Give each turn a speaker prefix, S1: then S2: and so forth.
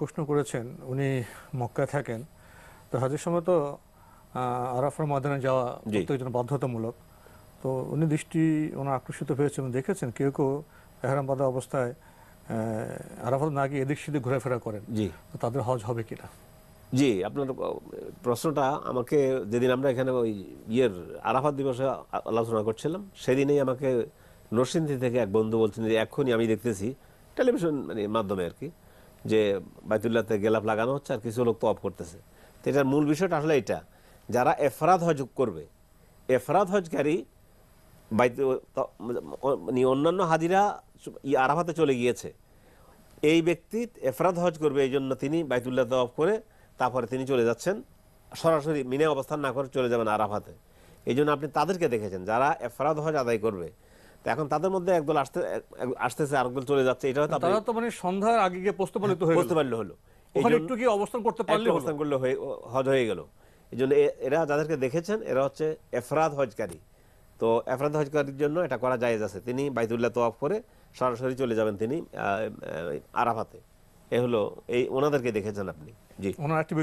S1: প্রশ্ন করেছেন উনি মক্কা থাকেন। তো হজের সময় তো আরাফার ময়দানে যাওয়া। প্রত্যেকজন বাধ্যতামূলক। তো উনি দৃষ্টি ওনার আকর্ষিত হয়েছেন দেখেছেন কেউ কেউ এহরাম বাঁধা অবস্থায় আরাফাত না গিয়ে এদিক সেদিক ঘোরাফেরা করেন।
S2: জি।
S1: তো তাদের হজ হবে কিনা?
S2: জি আপনার প্রশ্নটা আমাকে যেদিন আমরা এখানে ওই ইয়ের আরাফাত দিবসে আলোচনা করছিলাম সেদিনেই আমাকে নরসিংদী থেকে এক বন্ধু বলছেন যে এক্ষুনি আমি দেখতেছি টেলিভিশন মানে মাধ্যমে আর কি। যে বাইতুল্লাহতে গেলাপ লাগানো হচ্ছে আর কিছু লোক তো অফ করতেছে। তো এটার মূল বিষয়টা আসলে এটা যারা এফরাদ হজ করবে এফরাদ হজকারী বাইতু অন্যান্য হাজিরা ই আরাফাতে চলে গিয়েছে। এই ব্যক্তি এফরাদ হজ করবে এই জন্য তিনি বাইতুল্লাহ অফ করে তারপরে তিনি চলে যাচ্ছেন। সরাসরি মিনে অবস্থান না করে চলে যাবেন আরাফাতে। এই জন্য আপনি তাদেরকে দেখেছেন, যারা এফরাদ হজ আদায় করবে এখন তাদের মধ্যে একদল আসতে আসতেছে আরেকদল চলে যাচ্ছে এটা হয়তো
S1: তারা তো মানে সন্ধ্যার আগে গিয়ে প্রস্তুপালিত হয়ে
S2: হলো।
S1: ওখানে একটু কি অবস্থান করতে পারলে
S2: অবস্থান করলে হজ হয়ে গেল। এই জন্য এরা যাদেরকে দেখেছেন এরা হচ্ছে এফরাদ হজকারী। তো এফরাদ হজকারীর জন্য এটা করা জায়েজ আছে। তিনি বাইতুল্লাহ তোয়াফ করে সরাসরি চলে যাবেন তিনি আরাফাতে। এ হলো এই ওনাদেরকে দেখেছেন আপনি। জি।
S1: ওনার একটি